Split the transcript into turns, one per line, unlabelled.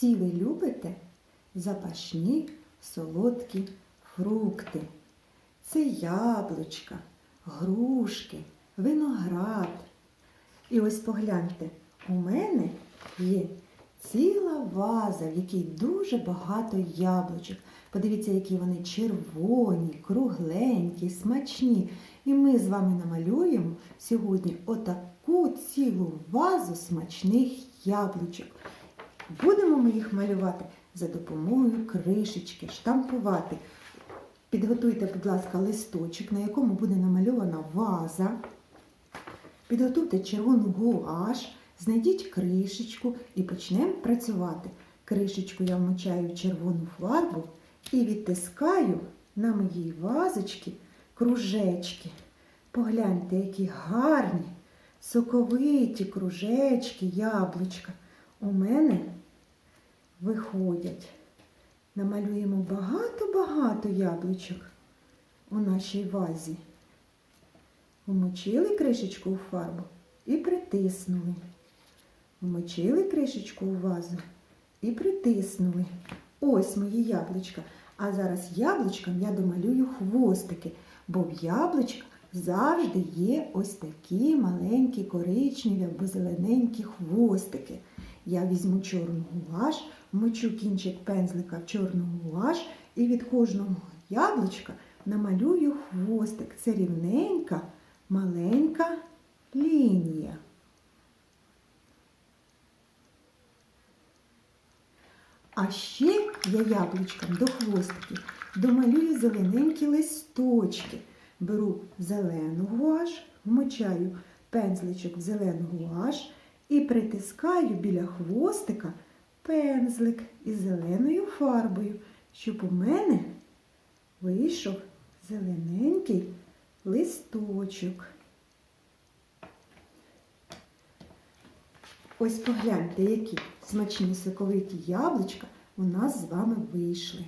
Всі ви любите запашні солодкі фрукти. Це яблучка, грушки, виноград. І ось погляньте, у мене є ціла ваза, в якій дуже багато яблучок. Подивіться, які вони червоні, кругленькі, смачні. І ми з вами намалюємо сьогодні отаку цілу вазу смачних яблучок. Будемо ми їх малювати за допомогою кришечки, штампувати. Підготуйте, будь ласка, листочок, на якому буде намальована ваза. Підготуйте червону гуаш, знайдіть кришечку і почнемо працювати. Кришечку я вмочаю в червону фарбу і відтискаю на моїй вазочці кружечки. Погляньте, які гарні, соковиті кружечки, яблучка. У мене виходять. Намалюємо багато-багато яблучок у нашій вазі. Вмочили кришечку у фарбу і притиснули. Вмочили кришечку у вазу і притиснули. Ось мої яблучка. А зараз яблучкам я домалюю хвостики, бо в яблучках завжди є ось такі маленькі коричневі або зелененькі хвостики. Я візьму чорну гуаш, вмочу кінчик пензлика в чорну гуаш і від кожного яблучка намалюю хвостик. Це рівненька, маленька лінія. А ще я яблучкам до хвостиків домалюю зелененькі листочки. Беру зелену гуаш, вмочаю пензличок в зелену гуаш і притискаю біля хвостика пензлик із зеленою фарбою, щоб у мене вийшов зелененький листочок. Ось погляньте, які смачні соковиті яблучка у нас з вами вийшли.